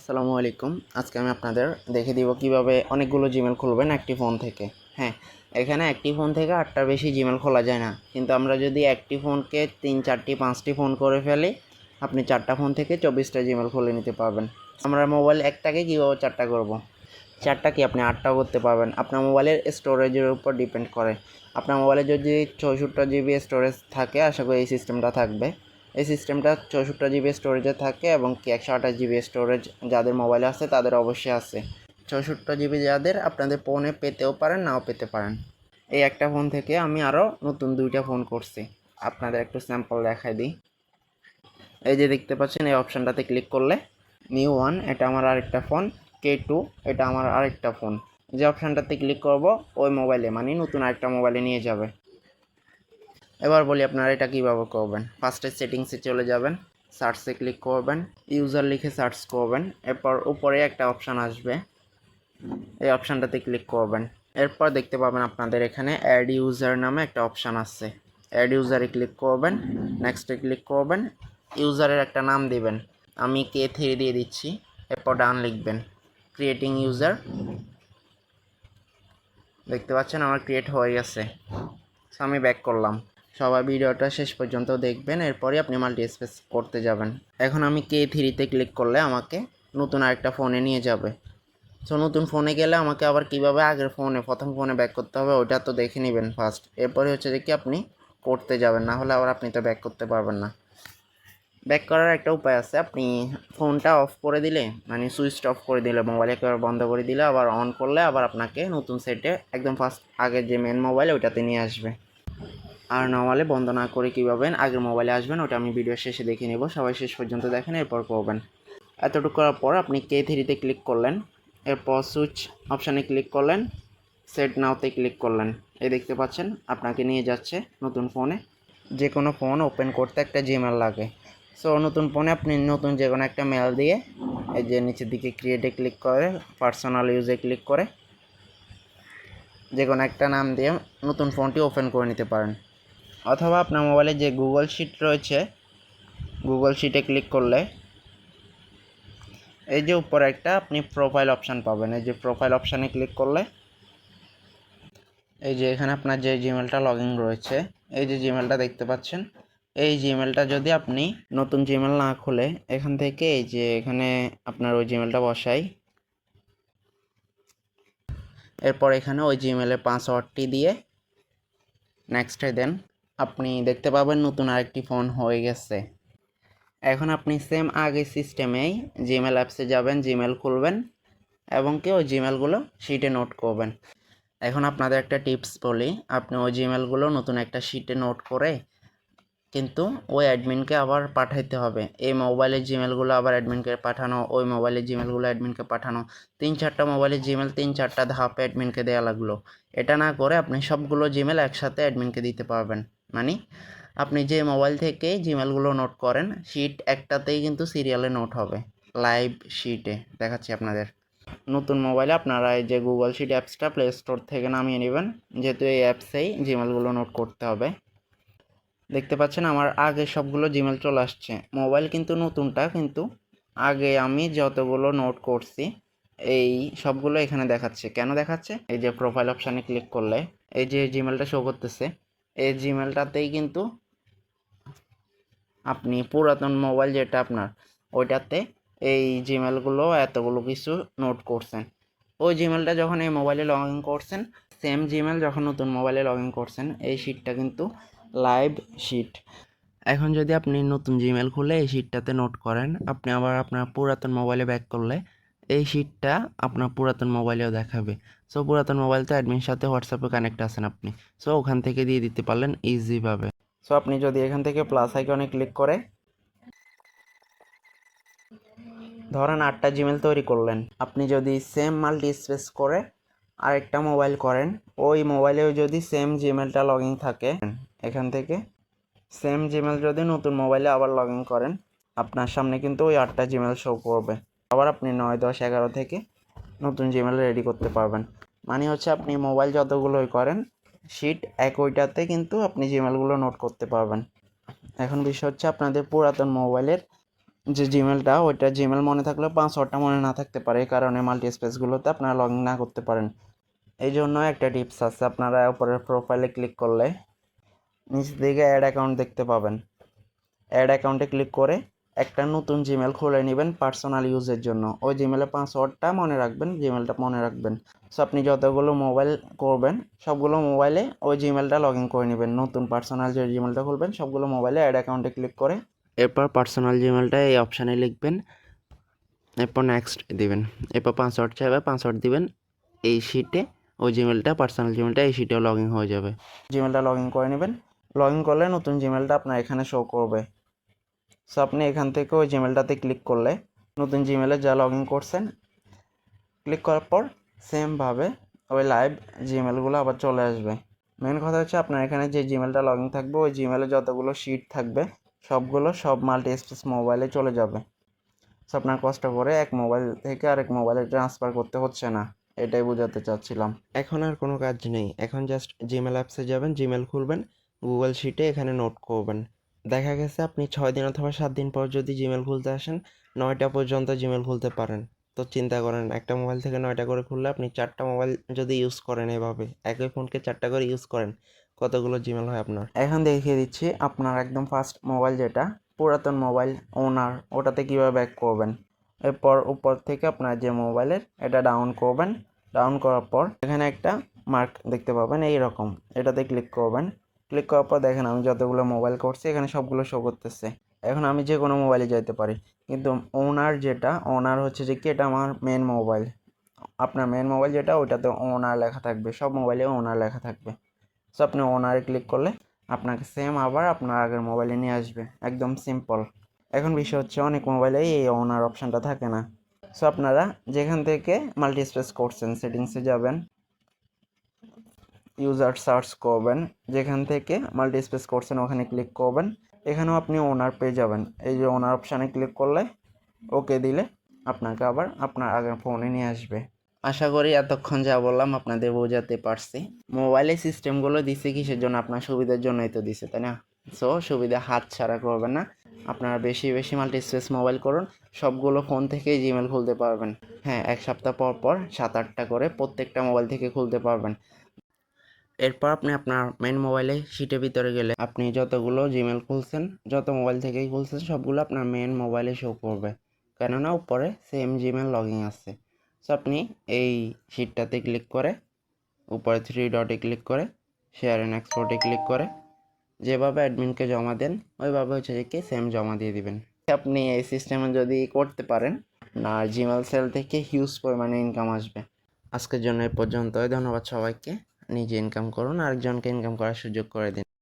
আসসালামু আলাইকুম। আজকে আমি আপনাদের দেখে দিব কীভাবে অনেকগুলো জিমেল খুলবেন একটি ফোন থেকে। হ্যাঁ এখানে একটি ফোন থেকে আটটার বেশি জিমেল খোলা যায় না। কিন্তু আমরা যদি একটি ফোনকে তিন, চারটি, পাঁচটি ফোন করে ফেলি, আপনি চারটা ফোন থেকে চব্বিশটা জিমেল খুলে নিতে পারবেন। আমরা মোবাইল একটাকে কীভাবে চারটা করব। চারটা কি আপনি আটটাও করতে পারবেন? আপনার মোবাইলের স্টোরেজের উপর ডিপেন্ড করে। আপনার মোবাইলে যদি চৌষট্টি জিবি স্টোরেজ থাকে, আশা করি এই সিস্টেমটা থাকবে। এই সিস্টেমটা চৌষট্টি জিবি স্টোরেজে থাকে এবং কি একশো আঠাশ জিবি স্টোরেজ যাদের মোবাইলে আছে, তাদের অবশ্যই আছে। চৌষট্টি জিবি যাদের, আপনাদের ফোনে পেতেও পারেন, নাও পেতে পারেন। এই একটা ফোন থেকে আমি আরও নতুন দুইটা ফোন করছি। আপনাদের একটু স্যাম্পল দেখাই দিই। এই যে দেখতে পাচ্ছেন, এই অপশানটাতে ক্লিক করলে নিউ ওয়ান এটা আমার আরেকটা ফোন কে টু এটা আমার আরেকটা ফোন যে অপশানটাতে ক্লিক করব, ওই মোবাইলে মানে নতুন আরেকটা মোবাইলে নিয়ে যাবে। এবার বলি আপনারা এটা কীভাবে করবেন। ফার্স্টে সেটিংসে চলে যাবেন সার্চে ক্লিক করবেন ইউজার লিখে সার্চ করবেন, এরপর উপরে একটা অপশান আসবে, এই অপশানটাতে ক্লিক করবেন। এরপর দেখতে পাবেন আপনাদের এখানে অ্যাড ইউজার নামে একটা অপশান আছে। অ্যাড ইউজারে ক্লিক করবেন নেক্সটে ক্লিক করবেন ইউজারের একটা নাম দিবেন। আমি কে থ্রি দিয়ে দিচ্ছি, এরপর ডান লিখবেন ক্রিয়েটিং ইউজার দেখতে পাচ্ছেন আমার ক্রিয়েট হয়ে গেছে। আমি ব্যাক করলাম। সবাই ভিডিওটা শেষ পর্যন্ত দেখবেন এরপরে আপনি মাল্টি স্পেস করতে যাবেন। এখন আমি কে থ্রিতে ক্লিক করলে আমাকে নতুন আরেকটা ফোনে নিয়ে যাবে। সো নতুন ফোনে গেলে আমাকে আবার কীভাবে আগের ফোনে প্রথম ফোনে ব্যাক করতে হবে ওটা তো দেখে নেবেন ফার্স্ট এরপরে হচ্ছে যে কি আপনি করতে যাবেন, না হলে আবার আপনি তো ব্যাক করতে পারবেন না। ব্যাক করার একটা উপায় আছে, আপনি ফোনটা অফ করে দিলে মানে সুইচটা অফ করে দিলে মোবাইল একেবারে বন্ধ করে দিলে, আবার অন করলে আবার আপনাকে নতুন সেটে একদম ফার্স্ট আগের যে মেন মোবাইল ওইটাতে নিয়ে আসবে। আর নর্মালি বন্ধ না করে কীভাবে আগের মোবাইলে আসবেন, ওটা আমি ভিডিও শেষে দেখে নেব। সবাই শেষ পর্যন্ত দেখেন, এরপর করবেন এতটুকু করার পর আপনি কে থ্রিতে ক্লিক করলেন। এরপর সুইচ অপশানে ক্লিক করলেন। সেট নাওতে ক্লিক করলেন। এই দেখতে পাচ্ছেন, আপনাকে নিয়ে যাচ্ছে নতুন ফোনে যে কোনো ফোন ওপেন করতে একটা জিমেল লাগে। সো নতুন ফোনে আপনি নতুন যে কোনো একটা মেল দিয়ে এই যে নিচের দিকে ক্রিয়েটে ক্লিক করে পার্সোনাল ইউজে ক্লিক করে যে কোনো একটা নাম দিয়ে নতুন ফোনটি ওপেন করে নিতে পারেন। অথবা আপনার মোবাইলে যে গুগল শিট রয়েছে, গুগল শিটে ক্লিক করলে এই যে উপরে একটা আপনি প্রোফাইল অপশান পাবেন। এই যে প্রোফাইল অপশানে ক্লিক করলে এই যে এখানে আপনার যে জিমেলটা লগ ইন রয়েছে, এই যে জিমেলটা দেখতে পাচ্ছেন। এই জিমেলটা যদি আপনি নতুন জিমেল না খুলে, এখান থেকে এই যে এখানে আপনার ওই জিমেলটা বসাই। এরপর এখানে ওই জিমেলের পাসওয়ার্ডটি দিয়ে নেক্সটে দেন। আপনি দেখতে পাবেন নতুন আরেকটি ফোন হয়ে গেছে। এখন আপনি সেম আগে সিস্টেমেই জিমেল অ্যাপসে যাবেন জিমেল খুলবেন এবং কি ওই জিমেলগুলো শিটে নোট করবেন। এখন আপনাদের একটা টিপস বলি, আপনি ওই জিমেলগুলো নতুন একটা শিটে নোট করে কিন্তু ওই অ্যাডমিনকে আবার পাঠাইতে হবে। এই মোবাইলের জিমেলগুলো আবার অ্যাডমিনকে পাঠানো, ওই মোবাইলের জিমেলগুলো অ্যাডমিনকে পাঠানো। তিন চারটা মোবাইলের জিমেল তিন চারটা ধাপে অ্যাডমিনকে দেওয়া লাগল। এটা না করে আপনি সবগুলো জিমেল একসাথে অ্যাডমিনকে দিতে পারবেন। মানে আপনি যে মোবাইল থেকে জিমেলগুলো নোট করেন শিট একটাতেই কিন্তু সিরিয়ালে নোট হবে লাইভ শিটে দেখাচ্ছি আপনাদের। নতুন মোবাইলে আপনারা এই যে গুগল শিট অ্যাপসটা প্লে স্টোর থেকে নামিয়ে নেবেন, যেহেতু এই অ্যাপসেই জিমেলগুলো নোট করতে হবে। দেখতে পাচ্ছেন আমার আগে সবগুলো জিমেল চলে আসছে। মোবাইল কিন্তু নতুনটা, কিন্তু আগে আমি যতগুলো নোট করছি, এই সবগুলো এখানে দেখাচ্ছে। কেন দেখাচ্ছে? এই যে প্রোফাইল অপশানে ক্লিক করলে, এই যে জিমেলটা শো করতেছে এই জিমেলটাতেই কিন্তু আপনি পুরাতন মোবাইল যেটা আপনার, ওইটাতে এই জিমেলগুলো এতগুলো কিছু নোট করছেন। ওই জিমেলটা যখন এই মোবাইলে লগ ইন করছেন সেম জিমেল যখন নতুন মোবাইলে লগ ইন করছেন, এই শিটটা কিন্তু লাইভ শিট এখন যদি আপনি নতুন জিমেল খুলে এই শিটটাতে নোট করেন, আপনি আবার আপনার পুরাতন মোবাইলে ব্যাক করলে এই শিটটা আপনার পুরাতন মোবাইলেও দেখাবে। সো পুরাতন মোবাইল তো অ্যাডমিন সাথে হোয়াটসঅ্যাপে কানেক্ট আছেন আপনি। সো ওখান থেকে দিয়ে দিতে পারলেন ইজিভাবে সো আপনি যদি এখান থেকে প্লাস আইকনে ক্লিক করে, ধরেন আটটা জিমেল তৈরি করলেন। আপনি যদি সেম মাল্টি স্পেস করে আরেকটা মোবাইল করেন, ওই মোবাইলেও যদি সেম জিমেলটা লগ ইন থাকে, এখান থেকে সেম জিমেল যদি নতুন মোবাইলে আবার লগ ইন করেন, আপনার সামনে কিন্তু ওই আটটা জিমেল শো করবে। আবার আপনি নয়, দশ, এগারো থেকে নতুন জিমেল রেডি করতে পারবেন। মানে হচ্ছে আপনি মোবাইল যতগুলোই করেন শিট এক ওইটাতে কিন্তু আপনি জিমেলগুলো নোট করতে পারবেন। এখন বিষয় হচ্ছে আপনাদের পুরাতন মোবাইলের যে জিমেলটা ওইটা জিমেল মনে থাকলেও পাসওয়ার্ডটা মনে না থাকতে পারে, এই কারণে মাল্টি স্পেসগুলোতে আপনারা লগ ইন না করতে পারেন। এই জন্য একটা টিপস আছে, আপনারা উপরের প্রোফাইলে ক্লিক করলে নিচের দিকে অ্যাড অ্যাকাউন্ট দেখতে পাবেন। অ্যাড অ্যাকাউন্টে ক্লিক করে একটা নতুন জিমেল খুলে নেবেন পার্সোনাল ইউজের জন্য। ওই জিমেলের পাসওয়ার্ডটা মনে রাখবেন জিমেলটা মনে রাখবেন। সো আপনি যতগুলো মোবাইল করবেন, সবগুলো মোবাইলে ওই জিমেলটা লগ ইন করে নেবেন। নতুন পার্সোনাল যে জিমেলটা খুলবেন, সবগুলো মোবাইলে অ্যাড অ্যাকাউন্টে ক্লিক করে এরপর পার্সোনাল জিমেলটা এই অপশানে লিখবেন। এরপর নেক্সট দিবেন। এরপর পাসওয়ার্ড চাইবে পাসওয়ার্ড দিবেন। এই শিটে ওই জিমেলটা পার্সোনাল জিমেলটা এই শিটেও লগ ইন হয়ে যাবে। জিমেলটা লগ ইন করে নেবেন। লগ ইন করলে নতুন জিমেলটা আপনার এখানে শো করবে। সো আপনি এখান থেকে ওই জিমেলটাতে ক্লিক করলে নতুন জিমেলে যা লগ ইন করছেন ক্লিক করার পর সেমভাবে ওই লাইভ জিমেলগুলো আবার চলে আসবে। মেন কথা হচ্ছে আপনার এখানে যে জিমেলটা লগ ইন থাকবে, ওই জিমেলে যতগুলো শিট থাকবে, সবগুলো সব মাল্টি স্পেস মোবাইলে চলে যাবে। সো আপনার কষ্ট করে এক মোবাইল থেকে আরেক মোবাইলে ট্রান্সফার করতে হচ্ছে না, এটাই বোঝাতে চাচ্ছিলাম। এখন আর কোনো কাজ নেই, এখন জাস্ট জিমেল অ্যাপসে যাবেন জিমেল খুলবেন গুগল শিটে এখানে নোট করবেন। দেখা গেছে আপনি ছয় দিন অথবা সাত দিন পর যদি জিমেল খুলতে আসেন, নয়টা পর্যন্ত জিমেল খুলতে পারেন। তো চিন্তা করেন, একটা মোবাইল থেকে নয়টা করে খুললে আপনি চারটা মোবাইল যদি ইউজ করেন এভাবে, একই ফোনকে চারটা করে ইউজ করেন, কতগুলো জিমেল হয় আপনার? এখন দেখিয়ে দিচ্ছি আপনার একদম ফার্স্ট মোবাইল যেটা, পুরাতন মোবাইল ওনার ওটাতে কীভাবে ব্যাক করবেন। এরপর উপর থেকে আপনার যে মোবাইলের এটা ডাউন করবেন। ডাউন করার পর এখানে একটা মার্ক দেখতে পাবেন এই রকম এটাতে ক্লিক করবেন। ক্লিক করার পর দেখেন আমি যতগুলো মোবাইল করছি, এখানে সবগুলো শো করতেছে। এখন আমি যে কোনো মোবাইলে যেতে পারি। কিন্তু ওনার যেটা ওনার হচ্ছে যে কি? এটা আমার মেন মোবাইল আপনার মেন মোবাইল যেটা ওটাতে ওনার লেখা থাকবে। সব মোবাইলে ওনার লেখা থাকবে। সো আপনি ওনারে ক্লিক করলে আপনাকে সেম আবার আপনার আগের মোবাইলে নিয়ে আসবে। একদম সিম্পল এখন বিষয় হচ্ছে, অনেক মোবাইলেই এই ওনার অপশানটা থাকে না। সো আপনারা যেখান থেকে মাল্টি স্পেস করছেন সেটিংসে যাবেন। ইউজার সার্চ করবেন, যেখান থেকে মাল্টি স্পেস করছেন, ওখানে ক্লিক করবেন। এখানেও আপনি ওনার পেয়ে যাবেন। এই যে ওনার অপশানে ক্লিক করলে ওকে দিলে আপনাকে আবার আপনার আগের ফোনে নিয়ে আসবে। আশা করি এতক্ষণ যা বললাম আপনাদের বোঝাতে পারছি। মোবাইলে সিস্টেমগুলো দিছে কিসের জন্য? আপনার সুবিধার জন্যই তো দিছে, তাই না? সো সুবিধা হাত ছাড়া করবেন না। আপনারা বেশি বেশি মাল্টি স্পেস মোবাইল করুন। সবগুলো ফোন থেকেই জিমেল খুলতে পারবেন। হ্যাঁ এক সপ্তাহ পর পর সাত আটটা করে প্রত্যেকটা মোবাইল থেকে খুলতে পারবেন। এরপর আপনি আপনার মেন মোবাইলে সিটের ভিতরে গেলে আপনি যতগুলো জিমেল খুলছেন, যত মোবাইল থেকেই খুলছেন, সবগুলো আপনার মেন মোবাইলে শো করবে। কেননা উপরে সেম জিমেল লগিং আছে। সো আপনি এই শিটটাতে ক্লিক করে, উপরে থ্রি ডটে ক্লিক করে শেয়ার অ্যান্ড এক্সপোর্টে ক্লিক করে, যেভাবে অ্যাডমিনকে জমা দেন, ওইভাবে হচ্ছে যে কি সেম জমা দিয়ে দিবেন। আপনি এই সিস্টেমে যদি করতে পারেন না জিমেল সেল থেকে হিউজ পরিমাণে ইনকাম আসবে। আজকের জন্য এ পর্যন্তই। ধন্যবাদ সবাইকে। নিজে ইনকাম করুন আরেকজনকে ইনকাম করার সুযোগ করে দিন।